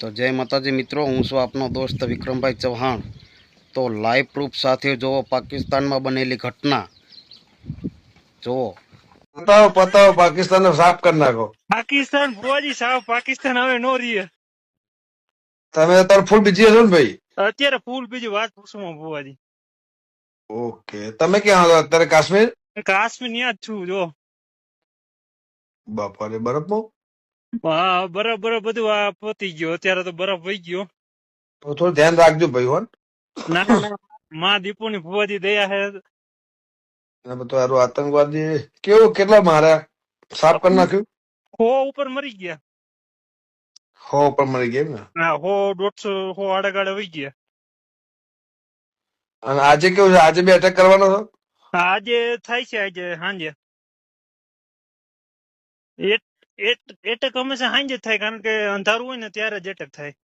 તો જય માતાજી મિત્રો હું છું આપનો દોસ્ત વિક્રમભાઈ ચૌહાણ. તો લાઈવ પ્રૂફ સાથે જોવો પાકિસ્તાનમાં બનેલી ઘટના. જુઓ પતાવો પતાવો પાકિસ્તાન સાફ કરી નાખો. પાકિસ્તાન ફોજી સાફ પાકિસ્તાન હવે નો રીએ તમે અત્યારે ફૂલ બીજી હશો ને ભાઈ? અત્યારે ફૂલ બીજી વાત પૂછું ભુવાજી. ઓકે તમે ક્યાં અત્યારે કાશ્મીર? કાશ્મીર ન્યા જ છું જો. બાપારે બરફમાં હા બરફ બરફ બધું આ પતી ગયો. અત્યારે તો બરફ વહી ગયો. તો થોડું ધ્યાન રાખજો ભાઈ હોન ના ના માં દીપુની ફુવાજી દયા હે. બધું આતંકવાદી. કેવો કેટલા માર્યા? સાફ કરી નાખ્યું? હો ઉપર મરી ગયા. હો ઉપર મરી ગયા ને? હા હો દોઢસો હો આડે વહી ગયા. અને આજે કેવું છે? આજે બે અટેક કરવાનો છો? આજે થાય છે આજે સાંજે. એટેક હંમેશા સાંજે થાય કારણ કે અંધારું હોય ને ત્યારે જ એટેક થાય.